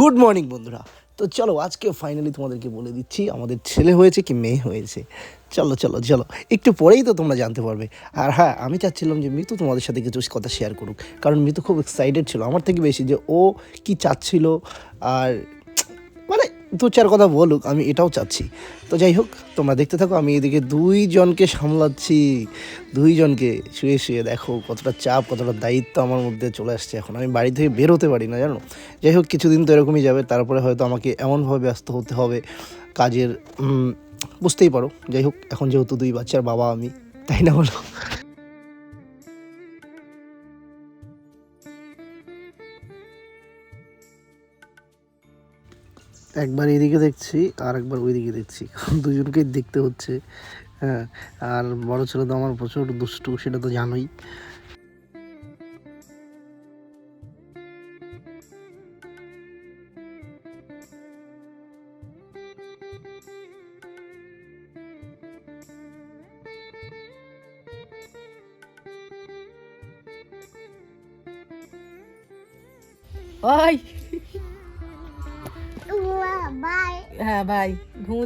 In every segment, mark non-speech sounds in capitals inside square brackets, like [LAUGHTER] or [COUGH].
Good morning বন্ধুরা। তো চলো আজকে ফাইনালি তোমাদেরকে বলে দিচ্ছি, আমাদের ছেলে হয়েছে কি মেয়ে হয়েছে? চলো চলো চলো। একটু পরেই তো তোমরা জানতে পারবে। আর হ্যাঁ আমি চাচ্ছিলাম যে মৃত্যু তোমাদের সাথে কিছু কথা শেয়ার করুক। কারণ মৃত্যু খুব এক্সাইটেড ছিল আমার থেকে বেশি যে ও কি চাচ্ছিল, আর দু চার কথা বলুক, আমি এটাও চাচ্ছি। তো যাই হোক, তোমরা দেখতে থাকো, আমি এদিকে দুইজনকে সামলাচ্ছি। দুইজনকে শুয়ে শুয়ে দেখো কতটা চাপ, কতটা দায়িত্ব আমার মধ্যে চলে আসছে এখন। আমি বাড়ি থেকে বের হতে পারি না, জানো? যাই হোক, কিছুদিন তো এরকমই যাবে, তারপরে হয়তো আমাকে এমনভাবে ব্যস্ত হতে হবে, কাজের বুঝতেই পারো। যাই হোক, এখন যেহেতু দুই বাচ্চার বাবা আমি, তাই না বলো? একবার এদিকে দেখছি, আর একবার ওইদিকে দেখছি। দুজনকেই দেখতে হচ্ছে হ্যাঁ। আর বড় ছেলে তো আমার প্রচুর দুষ্টু, সেটা তো জানোই।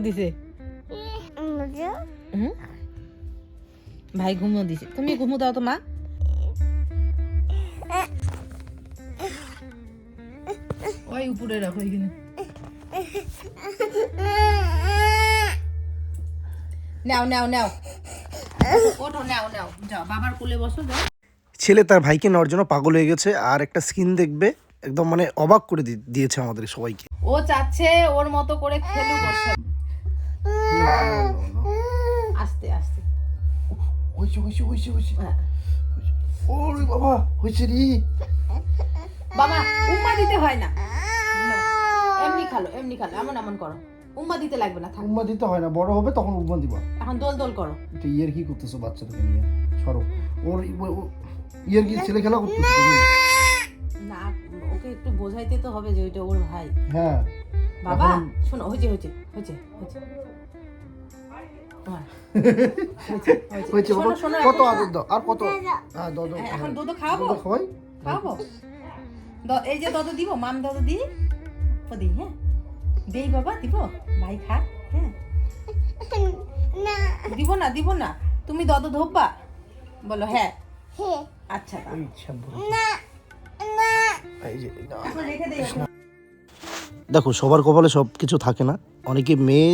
দিছে? ভাই ঘুমো দিছে। তুমি ঘুমো দাও তো মা। ওই উপরে রাখো এখানে। নাও নাও নাও। ওঠো নাও নাও। যাও বাবার কোলে বসো যাও। ছেলে তার ভাইকে নেওয়ার জন্য পাগল হয়ে গেছে আর একটা স্কিন দেখবে একদম মানে অবাক করে দিয়েছে আমাদের সবাইকে। ও চাচ্ছে ওর মতো করে খেলুক ওর সাথে। আস্তে আস্তে। হয়েছে হয়েছে হয়েছে হয়েছে। হ্যাঁ। ওরে বাবা হয়েছে রে। বাবা উম্মা দিতে হয় না। এমনি খালো এমনি খালো এমন এমন করো। উম্মা দিতে লাগবে না থাক। উম্মা দিতে হয় না বড় হবে তখন উম্মা দিবা। এখন দোল দোল করো। এটা ইয়ের কি করতেছো বাচ্চাটাকে নিয়ে? সরো। ওর ইয়ের কি ছেলে খেলা করতেছো না ওকে একটু বোঝাইতে তো হবে যে ওইটা ওর ভাই। হ্যাঁ। বাবা শোনো হয়েছে হয়েছে হয়েছে হয়েছে। হ্যাঁ, হয়েছে, কত এখন- আদর দাও? আর কত? হ্যাঁ দাও এখন দুধ খাওয়াবো? দুধ খাওয়াই? খাওয়াবো? দ- এই যে দাদু দিব মাম দাদু দি ও দি হ্যাঁ? দেই বাবা দিব? ভাই খা হ্যাঁ? দিব না দিব না। তুমি দাদু ধোপা? বলো হ্যাঁ। আচ্ছা দাও। এই শ্যাম্পু এই যে না। এখন রেখে দেখো সবার কপালে সব কিছু থাকে না। অনেকে মেয়ে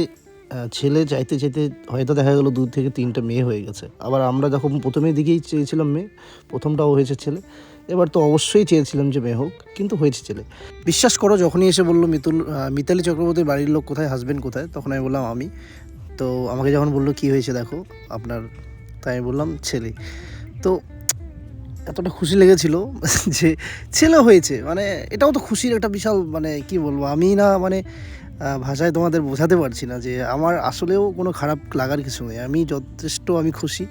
ছেলে চাইতে চাইতে হয়তো দেখা গেলো দু থেকে তিনটা মেয়ে হয়ে গেছে। আবার আমরা যখন প্রথমের দিকেই চেয়েছিলাম মেয়ে, প্রথমটাও হয়েছে ছেলে। এবার তো অবশ্যই চেয়েছিলাম যে মেয়ে হোক, কিন্তু হয়েছে ছেলে। বিশ্বাস করো, যখনই এসে বলল মিতুল মিতালি চক্রবর্তীর বাড়ির লোক কোথায় হাজবেন্ড কোথায়, তখন আমি বললাম আমি। তো আমাকে যখন বলল কি হয়েছে দেখো, আপনার, তাই আমি বললাম ছেলে। তো এতটা খুশি লেগেছিল [LAUGHS] যে ছেলে হয়েছে। মানে এটাও তো খুশির একটা বিশাল মানে কি বলব, আমি না মানে ভাষায় তোমাদের বোঝাতে পারছি না যে আমার আসলেও কোনো খারাপ লাগার কিছু নেই। আমি যথেষ্ট আমি খুশি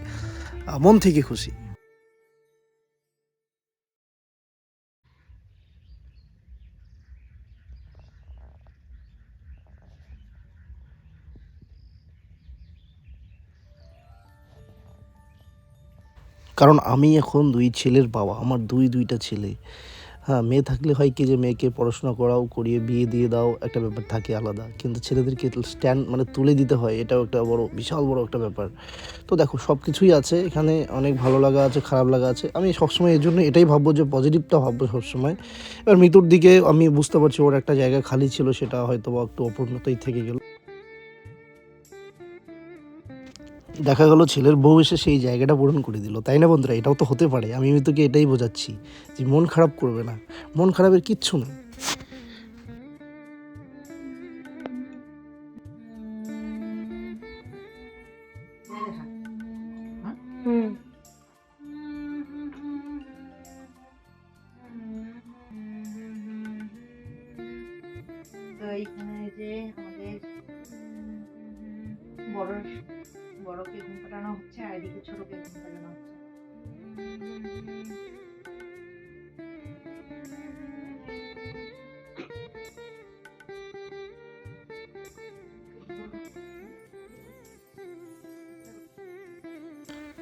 মন থেকে খুশি। কারণ আমি এখন দুই ছেলের বাবা, আমার দুই দুইটা ছেলে। হ্যাঁ মেয়ে থাকলে হয় কি যে মেয়েকে পড়াশোনা করাও, করিয়ে বিয়ে দিয়ে দাও, একটা ব্যাপার থাকে আলাদা। কিন্তু ছেলেদেরকে স্ট্যান্ড মানে তুলে দিতে হয়, এটাও একটা বড়, বিশাল বড় একটা ব্যাপার। তো দেখো সব কিছুই আছে, এখানে অনেক ভালো লাগা আছে, খারাপ লাগা আছে। আমি সবসময় এর জন্য এটাই ভাববো যে পজিটিভটা ভাববো সবসময়। এবার মৃত্যুর দিকে আমি বুঝতে পারছি ওর একটা জায়গা খালি ছিল, সেটা হয়তো একটু অপূর্ণতাই থেকে গেল। দেখা গেলো ছেলের বউ এসে সেই জায়গাটা পূরণ করে দিল। তাই না বন্ধুরা? এটাও তো হতে পারে। আমি তোকে এটাই বোঝাচ্ছি যে মন খারাপ করবে না। মন খারাপের কিচ্ছু নেই।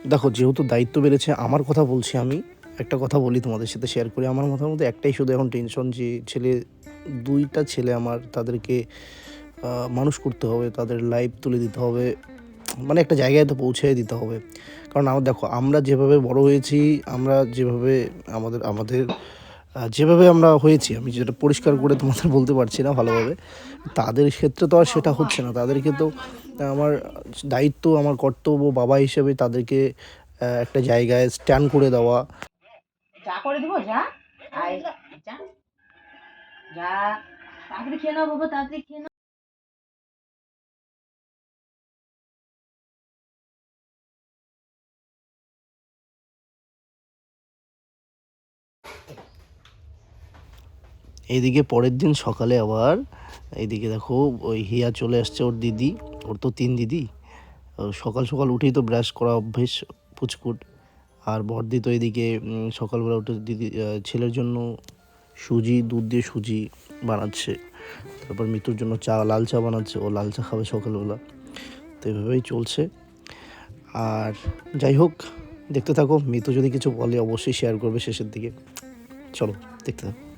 দেখো, যেহেতু দায়িত্ব বেড়েছে, আমার কথা বলছি আমি। একটা কথা বলি তোমাদের সাথে শেয়ার করি। আমার মাথার মধ্যে একটাই শুধু এখন টেনশন যে ছেলে, দুইটা ছেলে আমার তাদেরকে মানুষ করতে হবে, তাদের লাইফ তুলে দিতে হবে। মানে একটা জায়গায় তো পৌঁছে দিতে হবে। কারণ আমার দেখো, আমরা যেভাবে বড় হয়েছি, আমরা যেভাবে আমাদের আমাদের যেভাবে আমরা হয়েছি, আমি যেটা পরিষ্কার করে তোমাদের বলতে পারছি না ভালোভাবে, তাদের ক্ষেত্রে তো আর সেটা হচ্ছে না। তাদেরকে তো আমার দায়িত্ব, আমার কর্তব্য, বাবা হিসেবে তাদেরকে একটা জায়গায় স্ট্যান্ড করে দেওয়া। যা করে দিব? যা। যা। যা। তাড়াতাড়ি খেয়ে নাও বাবা, তাড়াতাড়ি খেয়ে নাও এইদিকে পরের দিন সকালে আবার এইদিকে দেখো ওই হিয়া চলে আসছে ওর দিদি, ওর তো তিন দিদি। সকাল সকাল উঠেই তো ব্রাশ করা অভ্যেস পুচকুট আর বর্দি তো এদিকে সকালবেলা উঠে দিদি ছেলের জন্য সুজি, দুধ দিয়ে সুজি বানাচ্ছে। তারপর মৃত্যুর জন্য চা, লাল চা বানাচ্ছে, ও লাল চা খাবে সকালবেলা। তো এভাবেই চলছে। আর যাই হোক, দেখতে থাকো। মিতু যদি কিছু বলে, অবশ্যই শেয়ার করবে শেষের দিকে। চলো, দেখতে থাকো।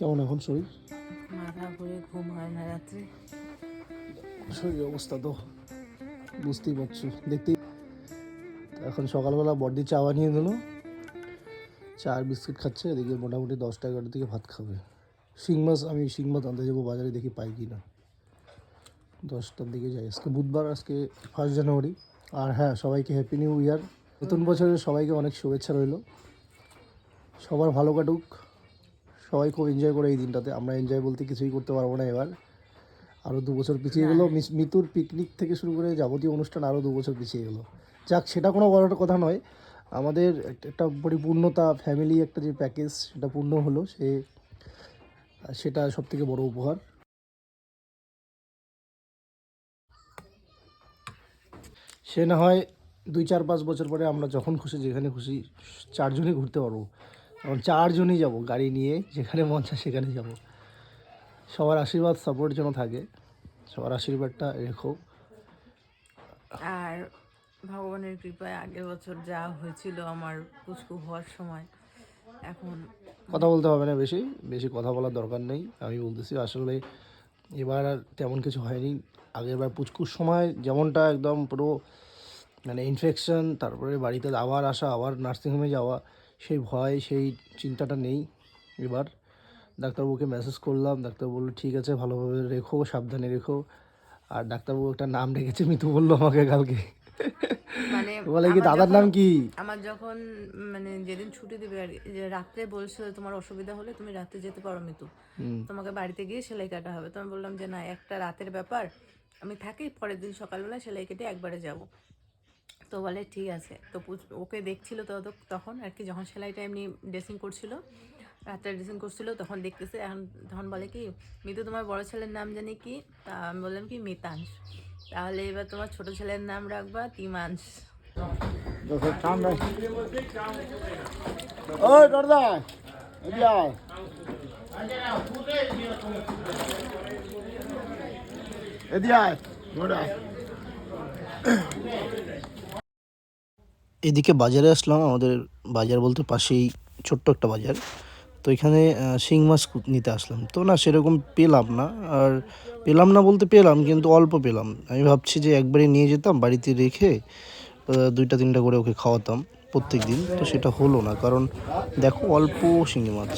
কেমন এখন শরীর? মাথা ঘুরে ঘুম হয় না রাত্রে। শরীরের অবস্থা তো বুঝতেই পারছ দেখতেই এখন সকালবেলা বডি চা বানিয়ে দিল চা আর বিস্কিট খাচ্ছে এদিকে মোটামুটি দশটা এগারোটার দিকে ভাত খাবে। শিং মাছ আমি শিং মাছ আনতে যাব বাজারে দেখি পাই কি না দশটার দিকে যাই আজকে বুধবার আজকে ফার্স্ট জানুয়ারি আর হ্যাঁ সবাইকে হ্যাপি নিউ ইয়ার নতুন বছরের সবাইকে অনেক শুভেচ্ছা রইল। সবার ভালো কাটুক। সবাই খুব এনজয় করে এই দিনটাতে। আমরা এনজয় বলতে কিছুই করতে পারব না এবার। আরও দু বছর পিছিয়ে গেলো। মিস- মিতুর পিকনিক থেকে শুরু করে যাবতীয় অনুষ্ঠান আরও দু বছর পিছিয়ে গেলো। যাক সেটা কোনো বড় কথা নয়। আমাদের একটা- পরিপূর্ণতা ফ্যামিলি একটা যে প্যাকেজ সেটা পূর্ণ হলো। সে সেটা সব থেকে বড় উপহার। সে না হয় দুই চার পাঁচ বছর পরে আমরা যখন খুশি যেখানে খুশি চারজনই ঘুরতে পারব। কারণ চারজনই যাব গাড়ি নিয়ে যেখানে মন চায় সেখানে যাব। সবার আশীর্বাদ সাপোর্ট যেন থাকে সবার আশীর্বাদটা রেখো। আর ভগবানের কৃপায় আগের বছর যা হয়েছিল আমার পুচকু হওয়ার সময় এখন কথা বলতে হবে না বেশি বেশি কথা বলার দরকার নেই। আমি বলতেছি আসলে এবার আর তেমন কিছু হয়নি। আগের বার পুচকুর সময় যেমনটা একদম পুরো মানে ইনফেকশন তারপরে বাড়িতে আবার আসা আবার নার্সিংহোমে যাওয়া সেই ভয় সেই চিন্তাটা নেই। এবার ডাক্তারবাবুকে মেসেজ করলাম। ডাক্তার বলল ঠিক আছে ভালোভাবে রেখো সাবধানে রেখো। আর ডাক্তারবাবু একটা নাম রেখেছে মিতু বলল আমাকে কালকে। মানে [LAUGHS] বলে কি দাদার নাম কি? আমার যখন মানে যেদিন ছুটি দিবে আর রাত্রে বলছিল তোমার অসুবিধা হলে তুমি রাত্রে যেতে পারো মিতু। তোমাকে বাড়িতে গিয়ে সেলাই কাটা হবে। তো আমি বললাম যে না একটা রাতের ব্যাপার। আমি থাকি পরের দিন সকালবেলা সেলাই কেটে একবারে যাব। তো বলে, ঠিক আছে। তো ওকে দেখছিল তো তখন আর কি, যখন সেলাইটা এমনি ড্রেসিং করছিল, রাত্রে ড্রেসিং করছিল, তখন দেখতেছে, এখন তখন বলে কি, মিতু, তোমার বড় ছেলের নাম জানি কি? তা আমি বললাম কি মিতাংশ তাহলে এবার তোমার ছোট ছেলের নাম রাখবা তিমাংশ ওই আয়। এদিকে বাজারে আসলাম, আমাদের বাজার বলতে পাশেই ছোট্ট একটা বাজার। তো এখানে শিং মাছ নিতে আসলাম। তো না, সেরকম পেলাম না। আর পেলাম না বলতে পেলাম, কিন্তু অল্প পেলাম। আমি ভাবছি যে একবারে নিয়ে যেতাম বাড়িতে রেখে দুইটা তিনটা করে ওকে খাওয়াতাম প্রত্যেক দিন তো সেটা হলো না, কারণ দেখো অল্প শিঙি মাছ।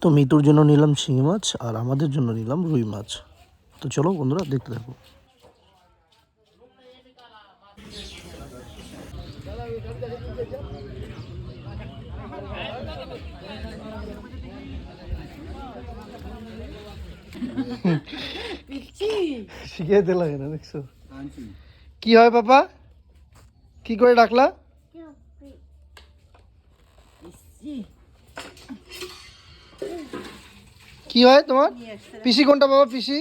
তো মিতুর জন্য নিলাম শিঙি মাছ, আর আমাদের জন্য নিলাম রুই মাছ। তো চলো বন্ধুরা দেখতে থাকো। দিল না দেখছ? কি হয় বাবা কি করে ডাকলা? কি হয় তোমার? পিসি কোনটা বাবা পিসি?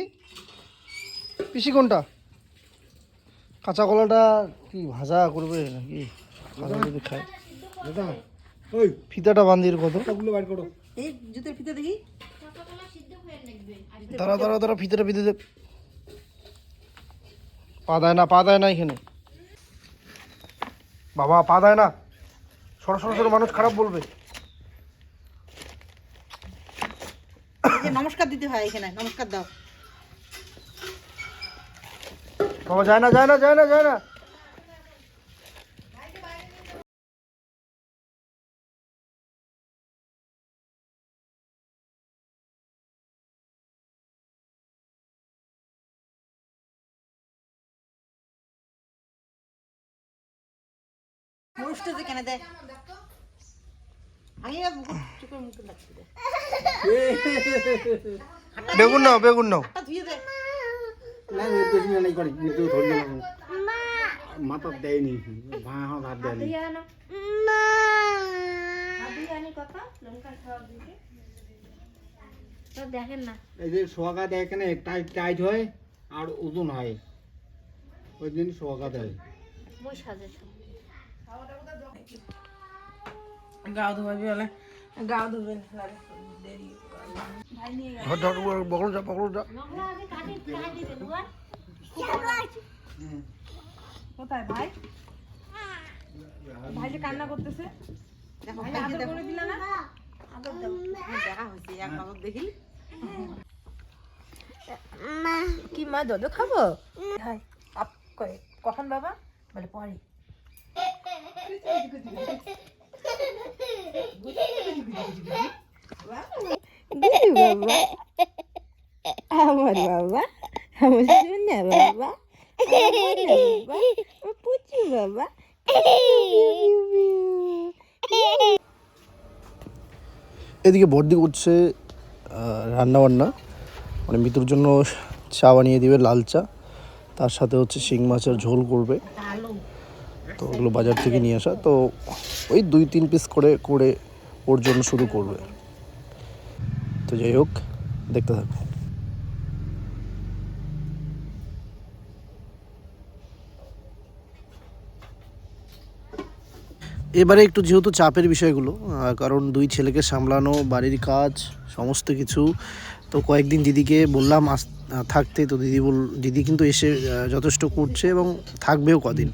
পিসি কোনটা? কাঁচা কলাটা কি ভাজা করবে নাকি? ভাজা যদি খায়। দাদা ওই। ফিতাটা বান্ধির কত? গুলো বার করো। এই জুতোর ফিতে দেখি। তারা তারা তারা ফিতাটা ফিতে দে। পা দেয় না পা দেয় না এখানে। বাবা পা দেয় না। সরো সরো সরো মানুষ খারাপ বলবে। নমস্কার দিতে হয় এখানে নমস্কার দাও। বাবা যায় না যায় না যায় না যায় না। বেগুন নাও বেগুন নাও। ধুয়ে দে। না বেশি নাই করি কিন্তু ধরি না মাথা দেয়নি ভাঁ হাত হাত দেয়নি। দেখেন না। এই যে সোয়াগা দেয় এখানে টাইট টাইট হয় আর ওজন হয়। ওই দিন সোয়াগা দেয়। গাও বলে গাও ধোবে দেরি। ধর ধর বকল যা বকল যা। কোথায় ভাই? ভাই যে কান্না করতেছে। দেখো ভাইকে দেখো। আদর দাও। দেখা হয়েছে এক নজর দেখি। কি মা দদ খাব? হাই আপ করে কখন বাবা? বলে পরে। আমার বাবা আমার সোনা বাবা আমার পুচু বাবা এদিকে বর্দি করছে রান্না বান্না মানে মিতুর জন্য চা বানিয়ে দিবে লাল চা। তার সাথে হচ্ছে শিং মাছের ঝোল করবে। তো ওগুলো বাজার থেকে নিয়ে আসা। তো ওই দুই তিন পিস করে করে ওর জন্য শুরু করবে। তো যাই হোক, দেখতে থাকো। এবারে একটু যেহেতু চাপের বিষয়গুলো কারণ দুই ছেলেকে সামলানো, বাড়ির কাজ, সমস্ত কিছু, তো কয়েকদিন দিদিকে বললাম, আস থাকতে তো দিদি বল দিদি কিন্তু এসে যথেষ্ট করছে এবং থাকবেও কদিন।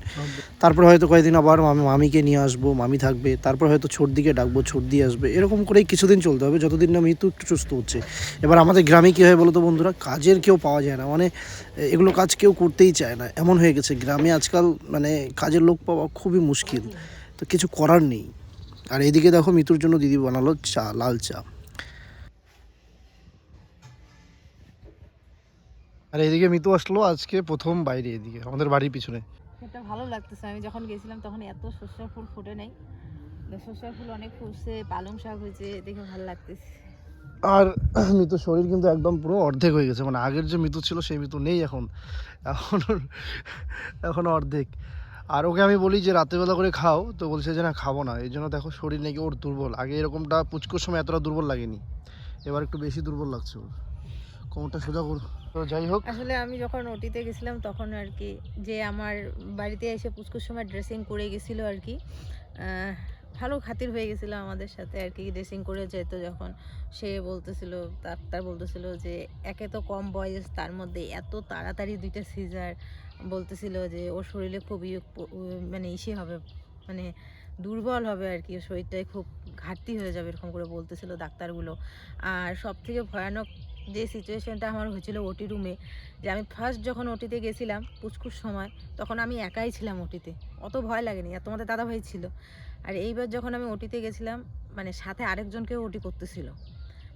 তারপর হয়তো কয়েকদিন আবার মামি, মামিকে নিয়ে আসব, মামি থাকবে, তারপর হয়তো ছোট ছোটদিকে ডাকবো, ছোটদি আসবে, এরকম করেই কিছুদিন চলতে হবে, যতদিন না মৃত্যু একটু সুস্থ হচ্ছে। এবার আমাদের গ্রামে কী হয় বলো তো বন্ধুরা, কাজের কেউ পাওয়া যায় না মানে এগুলো কাজ কেউ করতেই চায় না। এমন হয়ে গেছে, গ্রামে আজকাল মানে কাজের লোক পাওয়া খুবই মুশকিল, তো কিছু করার নেই। আর এদিকে দেখো, মৃত্যুর জন্য দিদি বানালো চা, লাল চা। আর এদিকে মিতু আসলো আজকে প্রথম বাইরে এদিকে আমাদের বাড়ির পিছনে। এটা ভালো লাগতেছে। আমি যখন গেছিলাম তখন এত সর্ষার ফুল ফুটে নাই। সর্ষার ফুল অনেক ফুটছে পালং শাক হয়েছে দেখে ভালো লাগতেছে। আর [CLEARS THROAT] মিতুর শরীর কিন্তু একদম পুরো অর্ধেক হয়ে গেছে। মানে আগের যে মিতু ছিল সেই মিতু নেই এখন। এখন এখন অর্ধেক। আর ওকে আমি বলি যে রাতেরবেলা করে খাও। তো বলছে যে না খাব না। এই জন্য দেখো শরীর নাকি ওর দুর্বল। আগে এরকমটা পুচকোর সময় এতটা দুর্বল লাগেনি। এবার একটু বেশি দুর্বল লাগছে ওর। কোমরটা সোজা কর। যাই হোক। আসলে আমি যখন ওটিতে গেছিলাম তখন আর কি যে আমার বাড়িতে এসে পুচকুর সময় ড্রেসিং করে গেছিল আর কি ভালো খাতির হয়ে গেছিল আমাদের সাথে আর কি ড্রেসিং করে যেত যখন। সে বলতেছিল, ডাক্তার বলতেছিল যে একে তো কম বয়স, তার মধ্যে এত তাড়াতাড়ি দুইটা সিজার বলতেছিল যে ওর শরীরে খুবই মানে ইসে হবে মানে দুর্বল হবে আর কি শরীরটায় খুব ঘাটতি হয়ে যাবে এরকম করে বলতেছিল ডাক্তারগুলো। আর সব থেকে ভয়ানক যে সিচুয়েশনটা আমার হয়েছিল ওটি রুমে যে আমি ফার্স্ট যখন ওটিতে গেছিলাম পুচকুর সময় তখন আমি একাই ছিলাম ওটিতে অত ভয় লাগেনি আর তোমাদের দাদা ভাই ছিল। আর এইবার যখন আমি ওটিতে গেছিলাম মানে সাথে আরেকজনকেও ওটি করতেছিল।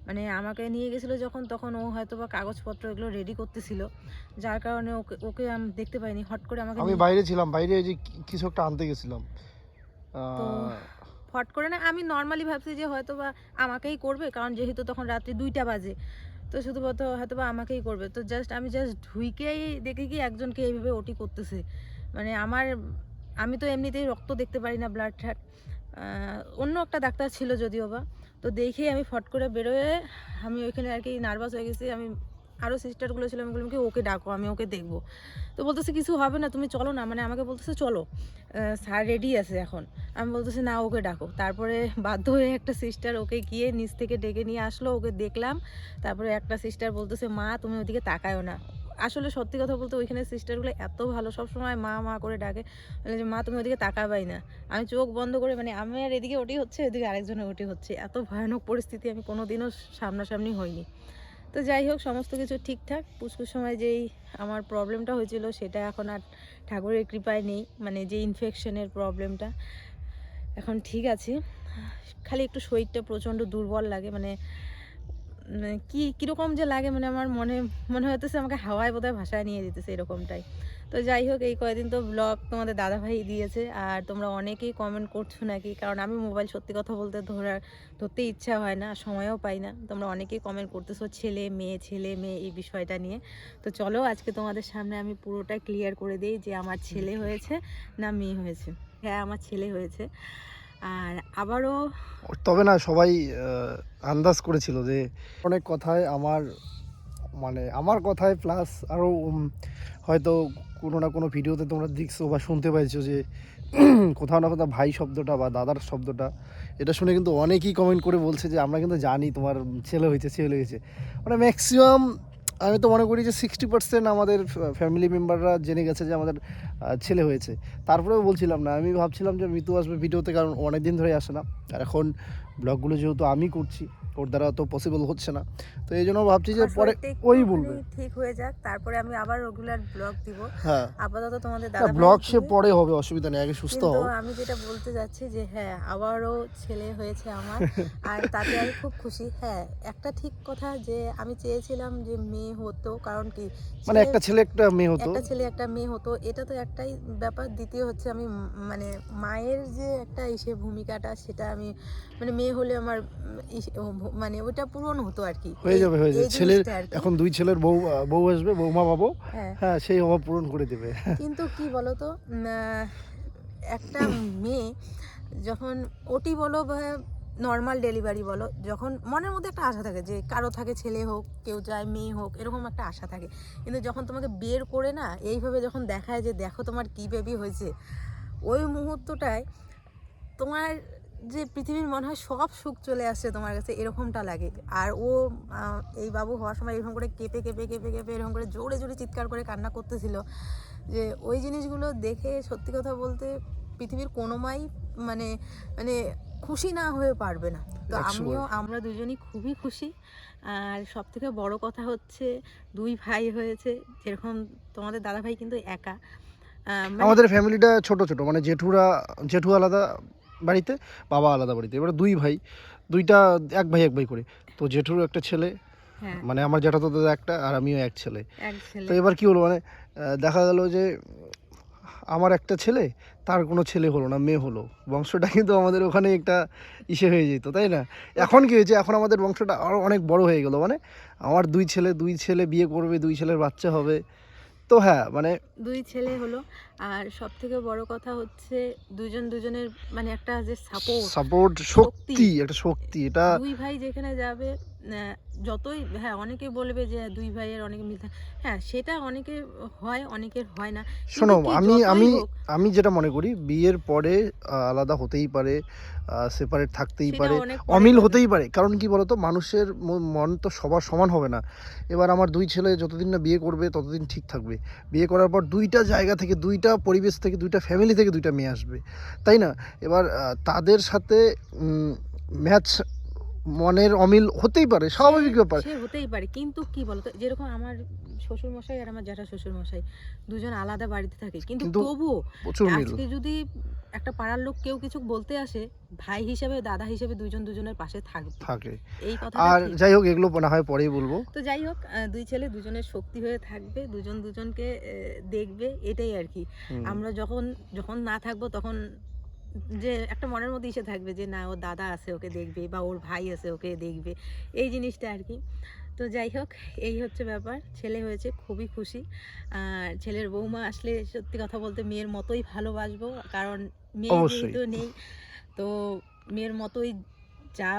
মানে আমাকে নিয়ে গেছিল যখন তখন ও হয়তো বা কাগজপত্র এগুলো রেডি করতেছিল। যার কারণে ওকে ওকে আমি দেখতে পাইনি হট করে আমাকে আমি বাইরে ছিলাম বাইরে যে কিছু একটা আনতে গেছিলাম। আহ, ফট করে না আমি নর্মালি ভাবছি যে হয়তো বা আমাকেই করবে কারণ যেহেতু তখন রাত্রি দুইটা বাজে তো শুধুমাত্র হয়তো বা আমাকেই করবে। তো জাস্ট আমি জাস্ট ঢুইকেই দেখি কি একজনকে এইভাবে ওটি করতেছে। মানে আমার, আমি তো এমনিতেই রক্ত দেখতে পারি না ব্লাড ঠ্যাট অন্য একটা ডাক্তার ছিল যদিও বা। তো দেখে আমি ফট করে বেরোয়ে আমি ওইখানে আর কি নার্ভাস হয়ে গেছি। আমি আরও সিস্টারগুলো ছিল, আমি বললাম কি, ওকে ডাকো, আমি ওকে দেখব। তো বলতেছে, কিছু হবে না, তুমি চলো না। মানে আমাকে বলতেছে, চলো স্যার রেডি আছে এখন। আমি বলতেছি, না, ওকে ডাকো। তারপরে বাধ্য হয়ে একটা সিস্টার ওকে গিয়ে নিচ থেকে ডেকে নিয়ে আসলো, ওকে দেখলাম। তারপরে একটা সিস্টার বলতেছে, মা, তুমি ওইদিকে তাকায়ও না। আসলে সত্যি কথা বলতে ওইখানে সিস্টারগুলো এত ভালো সব সময় মা মা করে ডাকে। যে, মা, তুমি ওদিকে তাকাবাই না। আমি চোখ বন্ধ করে মানে আমি আর এদিকে ওটি হচ্ছে এদিকে আরেকজনের ওটি হচ্ছে। এত ভয়ানক পরিস্থিতি আমি কোনোদিনও সামনাসামনি হইনি। তো যাই হোক, সমস্ত কিছু ঠিকঠাক। পুষ্কুর সময় যেই আমার প্রবলেমটা হয়েছিল, সেটা এখন আর ঠাকুরের কৃপায় নেই মানে যে ইনফেকশনের প্রবলেমটা। এখন ঠিক আছে। খালি একটু শরীরটা প্রচণ্ড দুর্বল লাগে মানে মানে কি, কীরকম যে লাগে মানে আমার মনে মনে হতেছে আমাকে হাওয়ায় বোধহয় ভাষায় নিয়ে দিতেছে এরকমটাই। তো যাই হোক, এই কয়দিন তো ব্লগ তোমাদের দাদাভাই দিয়েছে। আর তোমরা অনেকেই কমেন্ট করছ নাকি? কারণ আমি মোবাইল সত্যি কথা বলতে ধরার ধরতে ইচ্ছা হয় না, সময়ও পাই না। তোমরা অনেকেই কমেন্ট করতেছো ছেলে, মেয়ে ছেলে, মেয়ে এই বিষয়টা নিয়ে। তো চলো, আজকে তোমাদের সামনে আমি পুরোটা ক্লিয়ার করে দিই যে আমার ছেলে হয়েছে না মেয়ে হয়েছে। হ্যাঁ আমার ছেলে হয়েছে। আর আবারও তবে না, সবাই আন্দাজ করেছিল যে অনেক কথায় আমার মানে আমার কথায় প্লাস আরও হয়তো কোনো না কোনো ভিডিওতে তোমরা দেখছ বা শুনতে পাইছো যে [CLEARS THROAT] কোথাও না কোথাও ভাই শব্দটা বা দাদার শব্দটা, এটা শুনে কিন্তু অনেকেই কমেন্ট করে বলছে যে, আমরা কিন্তু জানি তোমার ছেলে হয়েছে ছেলে হয়েছে মানে ম্যাক্সিমাম আমি তো মনে করি যে সিক্সটি পার্সেন্ট আমাদের ফ্যামিলি মেম্বাররা জেনে গেছে যে আমাদের ছেলে হয়েছে। তারপরেও বলছিলাম না, আমি ভাবছিলাম যে মিতু আসবে ভিডিওতে, কারণ অনেক দিন ধরে আসে না। আর এখন ব্লগগুলো যেহেতু আমি করছি ওর দ্বারা তো পসিবল হচ্ছে না। তো এই জন্য ভাবছি যে পরে ওই বলবে। ঠিক হয়ে যাক তারপরে আমি আবার রেগুলার ব্লগ দিব। হ্যাঁ। আপাতত তোমাদের দাদা ব্লগ সে পরে হবে অসুবিধা নেই আগে সুস্থ হও। আমি যেটা বলতে যাচ্ছি যে হ্যাঁ আবারও ছেলে হয়েছে আমার [LAUGHS] আর তাতে আমি খুব খুশি। হ্যাঁ একটা ঠিক কথা যে আমি চেয়েছিলাম যে মেয়ে হতো কারণ কি মানে একটা ছেলে একটা মেয়ে হতো। একটা ছেলে একটা মেয়ে হতো এটা তো একটাই ব্যাপার। দ্বিতীয় হচ্ছে আমি মানে মায়ের যে একটা ইসে ভূমিকাটা সেটা আমি মানে মেয়ে হলে আমার মানে ওটা পূরণ হতো আর কি। হয়ে যাবে হয়ে যাবে। ছেলের এখন দুই ছেলের বউ বউ আসবে বৌমা পাবো। হ্যাঁ। হ্যাঁ সেই অভাব পূরণ করে দেবে। কিন্তু কি বলতো একটা মেয়ে যখন ওটি বলো বা নর্মাল ডেলিভারি বলো যখন মনের মধ্যে একটা আশা থাকে যে কারও থাকে ছেলে হোক কেউ চায় মেয়ে হোক এরকম একটা আশা থাকে। কিন্তু যখন তোমাকে বের করে না এইভাবে যখন দেখায় যে দেখো তোমার কি বেবি হয়েছে ওই মুহূর্তটায় তোমার যে পৃথিবীর মনে হয় সব সুখ চলে আসছে তোমার কাছে এরকমটা লাগে। আর ও এই বাবু হওয়ার সময় এরকম করে কেঁপে কেঁপে কেঁপে কেঁপে এরকম করে জোরে জোরে চিৎকার করে কান্না করতেছিল যে ওই জিনিসগুলো দেখে সত্যি কথা বলতে পৃথিবীর কোনো মাই মানে মানে খুশি না হয়ে পারবে না। তো আমিও আমরা দুজনই খুবই খুশি। আর সব থেকে বড় কথা হচ্ছে দুই ভাই হয়েছে যেরকম তোমাদের দাদা ভাই কিন্তু একা। মানে- আমাদের ফ্যামিলিটা ছোট ছোট। মানে জেঠুরা জেঠু আলাদা বাড়িতে বাবা আলাদা বাড়িতে। এবার দুই ভাই দুইটা এক ভাই এক ভাই করে। তো জেঠুর একটা ছেলে হ্যাঁ। মানে আমার জ্যাঠাতো দাদা একটা আর আমিও এক ছেলে। তো এবার কি হলো মানে দেখা গেল যে আমার একটা ছেলে তার কোনো ছেলে হলো না মেয়ে হলো। বংশটা কিন্তু আমাদের ওখানে একটা ইসে হয়ে যেত তাই না? এখন কি হয়েছে এখন আমাদের বংশটা আরও অনেক বড় হয়ে গেল। মানে আমার দুই ছেলে দুই ছেলে বিয়ে করবে দুই ছেলের বাচ্চা হবে। তো হ্যাঁ মানে দুই ছেলে হলো। আর সব থেকে বড় কথা হচ্ছে দুজন দুজনের মানে একটা যে সাপোর্ট সাপোর্ট শক্তি। একটা শক্তি এটা দুই ভাই যেখানে যাবে যতই হ্যাঁ অনেকে বলবে যে দুই ভাইয়ের অনেকে মিল। হ্যাঁ সেটা অনেকে হয় অনেকের হয় না। শোনো আমি আমি আমি যেটা মনে করি বিয়ের পরে আলাদা হতেই পারে সেপারেট থাকতেই পারে অমিল হতেই পারে। কারণ কি বলতো মানুষের মন তো সবার সমান হবে না। এবার আমার দুই ছেলে যতদিন না বিয়ে করবে ততদিন ঠিক থাকবে। বিয়ে করার পর দুইটা জায়গা থেকে দুইটা পরিবেশ থেকে দুইটা ফ্যামিলি থেকে দুইটা মেয়ে আসবে। তাই না? এবার তাদের সাথে ম্যাচ মনের অমিল হতেই পারে স্বাভাবিক ব্যাপার। সে হতেই পারে। কিন্তু কি বলতো যেরকম আমার শ্বশুর মশাই আর আমার জ্যাঠা শ্বশুর মশাই দুজন আলাদা বাড়িতে থাকে কিন্তু তবুও আজকে যদি একটা পাড়ার লোক কেউ কিছু বলতে আসে ভাই হিসেবে দাদা হিসেবে দুজন দুজনের পাশে থাকবে। থাকে। এই কথা আর যাই হোক এগুলো না হয় পরেই বলব। তো যাই হোক দুই ছেলে দুজনের শক্তি হয়ে থাকবে দুজন দুজনকে দেখবে এটাই আর কি। আমরা যখন যখন না থাকব তখন যে একটা মনের মধ্যে ইসে থাকবে যে না ওর দাদা আছে ওকে দেখবে বা ওর ভাই আছে ওকে দেখবে। এই জিনিসটা আর কি। তো যাই হোক এই হচ্ছে ব্যাপার। ছেলে হয়েছে খুবই খুশি। আর ছেলের বৌমা আসলে সত্যি কথা বলতে মেয়ের মতোই ভালোবাসবো কারণ মেয়ে। যেহেতু নেই তো মেয়ের মতোই যা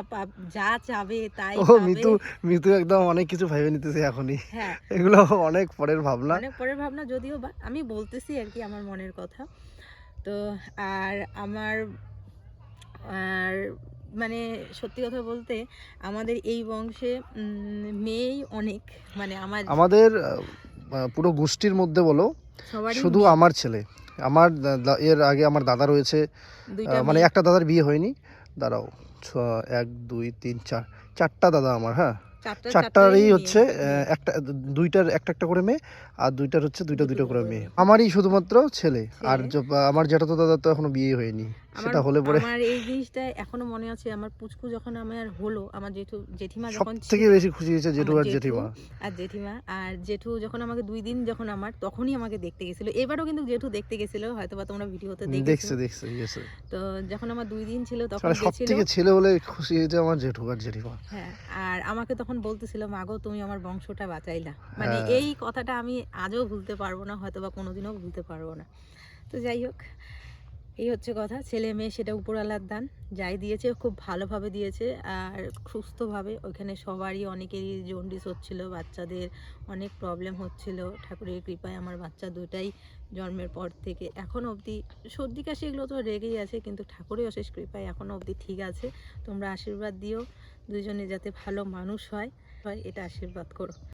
যা চাবে তাই ও। মিতু মিতু একদম অনেক কিছু ভেবে নিতেছে এখনই। হ্যাঁ। এগুলো অনেক পরের ভাবনা। অনেক পরের ভাবনা যদিও বা আমি বলতেছি আর কি আমার মনের কথা। তো আর আমার আর মানে সত্যি কথা বলতে আমাদের এই বংশে মেয়েই অনেক মানে আমার আমাদের পুরো গোষ্ঠীর মধ্যে বলো শুধু আমার ছেলে। আমার এর আগে আমার দাদা রয়েছে মানে একটা দাদার বিয়ে হয়নি। দাঁড়াও ছ- এক দুই তিন চার চারটা দাদা আমার হ্যাঁ? চারটারই হচ্ছে একটা দুইটার একটা একটা করে মেয়ে আর দুইটার হচ্ছে দুইটা দুইটা করে মেয়ে। আমারই শুধুমাত্র ছেলে। আর আমার জ্যাঠাতো দাদা তো এখনও বিয়ে হয়নি। সেটা হলে পরে আমার এই জিনিসটা এখনও মনে আছে আমার পুচকু যখন আমার হলো আমার জেঠু জেঠিমা যখন থেকে বেশি খুশি হয়েছে জেঠু আর জেঠিমা। আর জেঠিমা আর জেঠু যখন আমাকে দুই দিন যখন আমার তখনই আমাকে দেখতে গেছিল। এবারও কিন্তু জেঠু দেখতে গেছিল হয়তো বা তোমরা ভিডিওতে দেখছে। দেখেছ দেখছে তো যখন আমার দুই দিন ছিল তখন মানে গেছিল। থেকে ছেলে হলে খুশি হয়েছে আমার জেঠু আর জেঠিমা। হ্যাঁ আর আমাকে তখন বলতেছিল মাগো তুমি আমার বংশটা বাঁচাইলা। মানে হ্যাঁ। এই কথাটা আমি আজও ভুলতে পারব না হয়তো বা কোনোদিনও ভুলতে পারব না। তো যাই হোক এই হচ্ছে কথা, ছেলে মেয়ে সেটা উপরওয়ালার দান, যাই দিয়েছে খুব ভালোভাবে দিয়েছে আর সুস্থভাবে ওইখানে সবারই অনেকেরই জন্ডিস হচ্ছিল, বাচ্চাদের অনেক প্রবলেম হচ্ছিল, ঠাকুরের কৃপায় আমার বাচ্চা দুটাই জন্মের পর থেকে এখনও অবধি, সর্দি কাশি এগুলো তো রেগেই আছে কিন্তু ঠাকুরের অশেষ কৃপায় এখনও অবধি ঠিক আছে, তোমরা আশীর্বাদ দিও, দুজনে যাতে ভালো মানুষ হয় হয় এটা আশীর্বাদ করো।